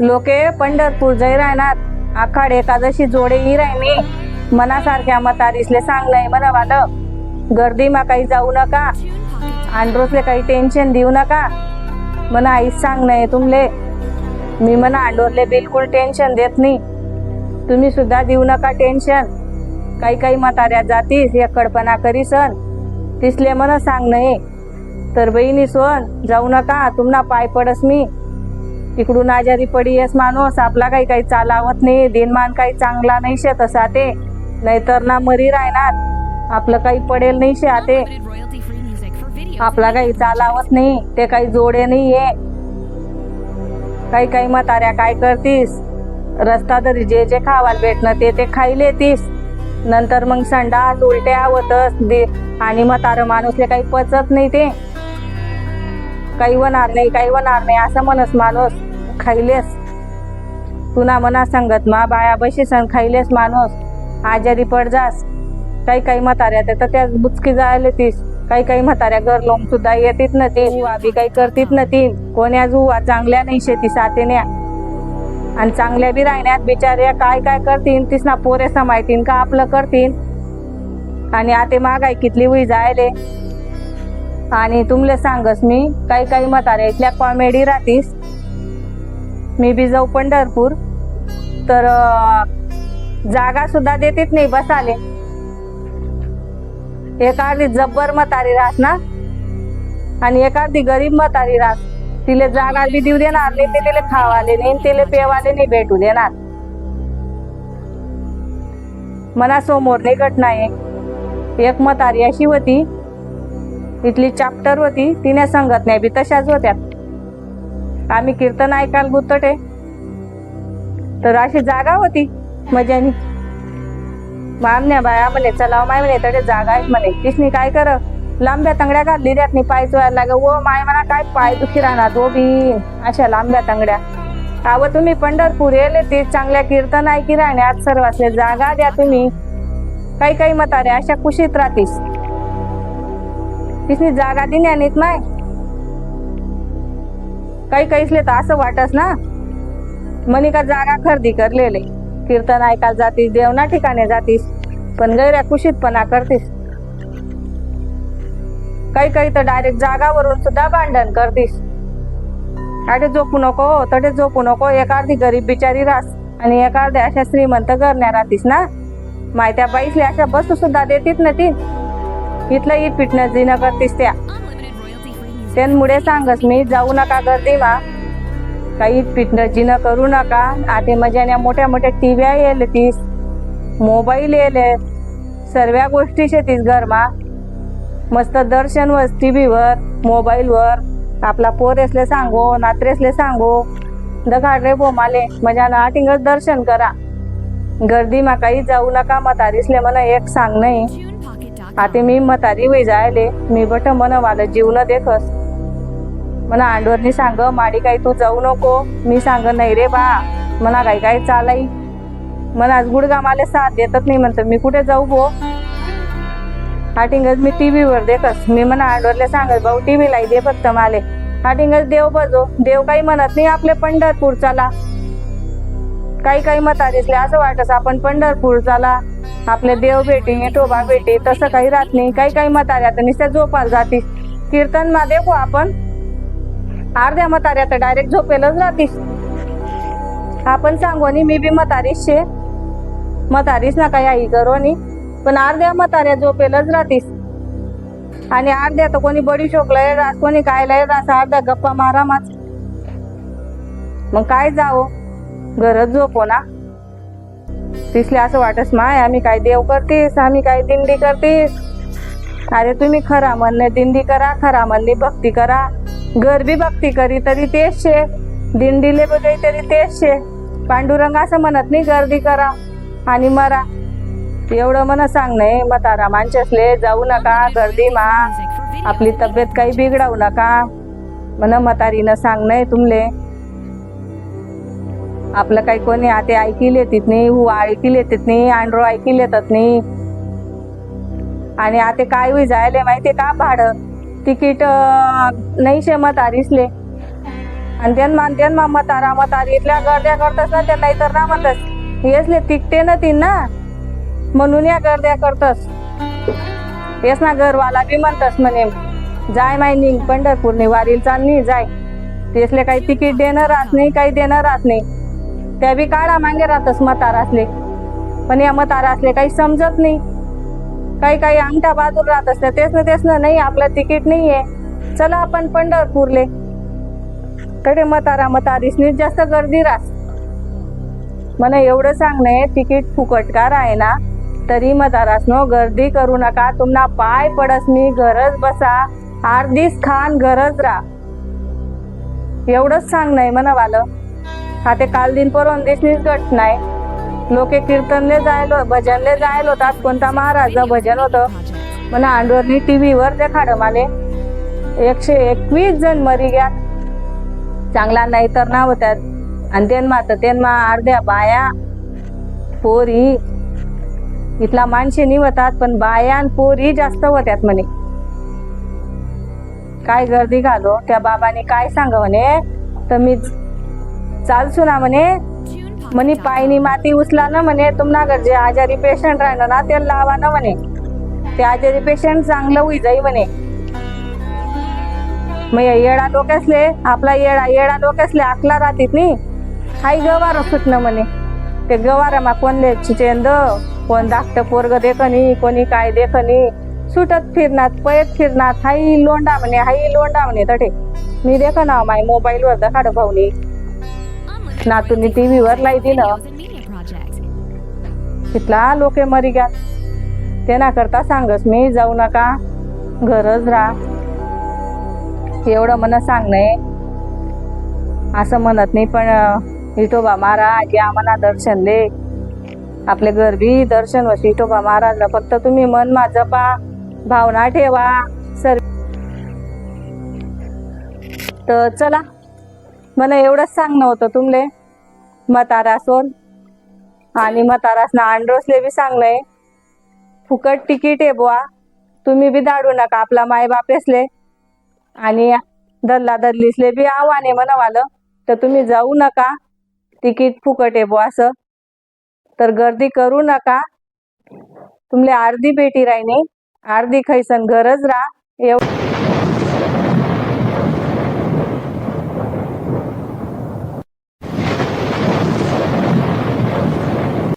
लोके पंढरपूर जय राहणार आखाड एकादशी जोडे ही राहिनी मनासारख्या मतारीसले सांगलंय मला वालं गर्दी मा काही जाऊ नका. आंड्रोसले काही टेन्शन देऊ नका. मना आईच सांग नाही तुमले. मी मना आंडोरले बिलकुल टेन्शन देत नाही. तुम्ही सुद्धा देऊ नका टेन्शन काही काही म्हाताऱ्या जातीस या कडपणा करीसन तिसले म्हणा सांग नाही. तर बहिणी सोन जाऊ नका. तुम्हाला पाय पडस मी. तिकडून आजारी पडी येस माणूस आपला काही काही चालावत नाही दिनमान काही चांगला नाही शे तसा ते नाहीतर ना मरी राहणार. आपलं काही पडेल नाही शे आते आपला काही चालावत नाही ते काही जोडे नाही आहे काही काही म्हाताऱ्या काय करतीस? रस्ता तरी जे जे खावायला भेटणं ते ते खाईल येतीस नंतर मग संडास उलट्या होतस दे आणि म्हातारं माणूसले काही पचत नाही ते. काही होणार नाही काही होणार नाही असं म्हणस माणूस. खाईलेस तुना मना सांगत मा बाया बशी सण खाईलेस माणूस. आजारी पड जास. काही काही म्हाताऱ्या तर त्या बुचकी जायला तीस. काही काही म्हाताऱ्या घर लोक सुद्धा येतीत न ती हुवा बी काही करतीत न ती कोण्या जुवा चांगल्या नाही शेती सातेन्या आणि चांगल्या बी राहण्यात बिचाऱ्या काय काय करतीन? तीस ना पोरे समायतीन का आपलं करतीन? आणि आता मागाय कितली हुई जायले? आणि तुमले सांगस मी काही काही म्हाताऱ्या इथल्या कॉमेडी राहतीस. मी बी जाऊ पंढरपूर. तर जागा सुद्धा देतीत नाही बसाले. एक अर्धी जब्बर म्हातारी राहत ना? आणि एक अर्धी गरीब म्हातारी रास तिले जागा बी देऊ देणार नाही ते तिले खावाले नाही तिले पेवाले नाही भेटू देणार. मना समोर नाही. घटना आहे एक म्हातारी अशी होती इथली चाप्टर होती तिने सांगत नाही बी तशाच होत्या. आम्ही कीर्तन ऐकायला गुतटे. तर अशी जागा होती मजानी मामण्या बाया म्हणे चला माय म्हणे तडे जागा आहेत म्हणे. तिसनी काय कर? लांब्या तंगड्या घातली त्यात नाही पाय चोळायला लागे ओ माय म्हणा काय पाय दुखी राहणार ओ बी? अशा लांब्या तंगड्या. अव तुम्ही पंढरपूर येले ते चांगल्या कीर्तन ऐकी राहण्यात सर्वासले जागा द्या तुम्ही. काही काही म्हाताऱ्या अशा कुशीत राहतीस. तिसनी जागा दिन्या आणि माय. काही काहीसले तर असं वाटस ना. मनी का जागा खरेदी करलेले. कीर्तन ऐकायला जातीस देवना ठिकाणी जातीस पण गैऱ्या कुशीतपणा करतीस. काही काही तर डायरेक्ट जागावरून सुद्धा भांडण करतीस. अटे झोपू नको तटे झोपू नको एखादी गरीब बिचारी रास आणि एखाद्या अशा श्रीमंत करण्या राहतीस ना. माहित्या बाईसले अशा बसू सुद्धा देतीत ना ती इथलं इट फिटनेस जिनं करतीस त्या. त्यांमुळे सांगस मी जाऊ नका गर्दी मा काही फिटनेसची जिनं करू नका. आधी मजाने मोठ्या मोठ्या टी व्या येले तीस मोबाईल येले सर्व गोष्टी शेतीस घरमा. मस्त दर्शन वस टीव्हीवर मोबाईलवर. आपला पोरेसले सांगो नात्रेसले सांगो. दखाड रे बोमाले मजानं आटिंगच दर्शन करा. गर्दी मा काही जाऊ नका म्हातारीसले मला एक सांग नाही. आता मी म्हातारी वय जायले मी बट मन वाला जीवन देखस. मला आंडोरनी सांग माडी काही तू जाऊ नको. मी सांग नाही रे बा. मला काही काही चालाई मला आज गुडगा माले साथ देतच नाही. म्हणतो मी कुठे जाऊ भो? हाटिंगच मी टीव्हीवर देखस. मी म्हणा अंडवरले सांगत भाऊ टीव्ही लाई दे फक्त माले. हाटिंगच देव बजो. देव काही म्हणत नाही आपले पंढरपूर चला काही काही म्हातारीसले असं वाटस आपण पंढरपूर झाला आपले देव भेटी टोबा भेटी तसं काही राहत नाही. काही काही म्हाताऱ्या तर नुसत्या झोपाल जातीस. कीर्तन मा देखो हो आपण. अर्ध्या म्हाताऱ्या तर डायरेक्ट झोपेलच राहतीस. आपण सांगू नी मी बी मतारीस शे. मतारीस ना काही आई करो नी पण अर्ध्या म्हाताऱ्या झोपेलच राहतीस. आणि अर्ध्या तर कोणी बडी शोकलंय रास कोणी काय लय रास अर्ध्या गप्पा मारा माच मग काय जावो? गरज झोपो ना. तिसले असं वाटस माय आम्ही काय देव करतीस आम्ही काय दिंडी करतीस? अरे तुम्ही खरा म्हणणे दिंडी करा खरा म्हणणे भक्ती करा. गरबी भक्ती करी तरी तेच शे दिंडीले बघाई तरी तेच शे पांडुरंग असं म्हणत नाही गर्दी करा आणि मरा. एवढं मन सांग नाही मतारा माणसले जाऊ नका गर्दी मा. आपली तब्येत काही बिघडवू नका. म्हण मतारीनं सांग नाही तुमले. आपलं काही कोणी आते ऐकी येतात नाही हु ऐकी येतात नाही आंड्रो ऐकी लेतात नाही. आणि आता काय होई जायले माहिती का भाडं? तिकीट नाही शे मतारीसले आणि त्यांना आणि त्यांना मतारा मतारी इथल्या गर्द्या करतस ना त्यांना इतर ना म्हणतस. येसले तिकटे ना तीन ना. म्हणून या गर्द्या करतस. येस ना घरवाला बी म्हणतस म्हणे जाय माय निघ पंढरपूरने वारील चालणी जाय. तेसले काही तिकीट देणं राहत नाही काही देणं राहत नाही. त्या बी काढा मागे राहतस मतार असले पण या मतार असले काही समजत नाही. काही काही अंगठा बाजूला राहत असते तेच ना तेच ना नाही आपलं तिकीट नाही आहे चला आपण पंढरपूरले. कडे मतारा मतारीसनी जास्त गर्दी राहस. मला एवढं सांगणे तिकीट फुकटकार आहे ना तरी मतारासनो गर्दी करू नका. तुम्हाला पाय पडस मी गरज बसा. अर्धीच खान गरज राहा. एवढंच सांगणं म्हणा वालं हा ते काल दिन परवान दिसनीच घट नाही. लोके कीर्तनले जायलो भजनले जायलो होतात कोणता महाराजचं भजन होतं. Project. मला टी टीव्हीवर देखाड माले एकशे एकवीस जण मरी ग्या. चांगला नाही तर ना होत्यात. आणि त्यांना तर त्यांना अर्ध्या बाया पोरी. इथला माणसे निवतात पण बाया आणि पोरी जास्त होत्यात म्हणे. काय गर्दी घालो त्या बाबाने काय सांग म्हणे? तर मी चालसू ना म्हणे. म्हणे Pocket पायनी माती उचला ना म्हणे. तुम्हाला जे आजारी पेशंट राहिलं ना ते लावा ना म्हणे. ते आजारी पेशंट चांगलं होई जाई म्हणे. मग येडा डोक्यासले आपला येडा येडा डोक्यासले आकला राहतीत नी. हाय गवार सुटणं म्हणे. ते गवारा कोणले चिचेंद कोण धाकट पोरग देखनी कोणी काय देखनी. सुटत फिरणार पयत फिरणार हाई लोंडा म्हणे हाई लोंडा म्हणे तटे मी देख ना माय मोबाईलवर दखाड भाऊनी. नातूंनी टीव्हीवर लाई दिलं. तिथला लोके मरी गा ते ना करता सांगस मी जाऊ नका. घरच राहा. एवढं मला सांगणे असं म्हणत नाही पण अं, विठोबा महाराज या आम्हाला दर्शन दे. आपले गरबी दर्शन वशी विठोबा महाराजला फक्त तुम्ही मन मा जपा भावना ठेवा. सर तर चला. मला एवढंच सांगणं होतं तुमले. मतारासवर आणि मतारासना आंड्रोसले बी सांगलंय. फुकट तिकीट आहे बुवा. तुम्ही बी दाडू नका आपला मायबापेसले. आणि दल्ला दल्लीसले बी आव्हान आहे म्हणावालं तर तुम्ही जाऊ नका. तिकीट फुकट आहे बुवा असं. तर गर्दी करू नका. तुमले अर्धी भेटी राहिनी अर्धी खैसन गरज राहा. एव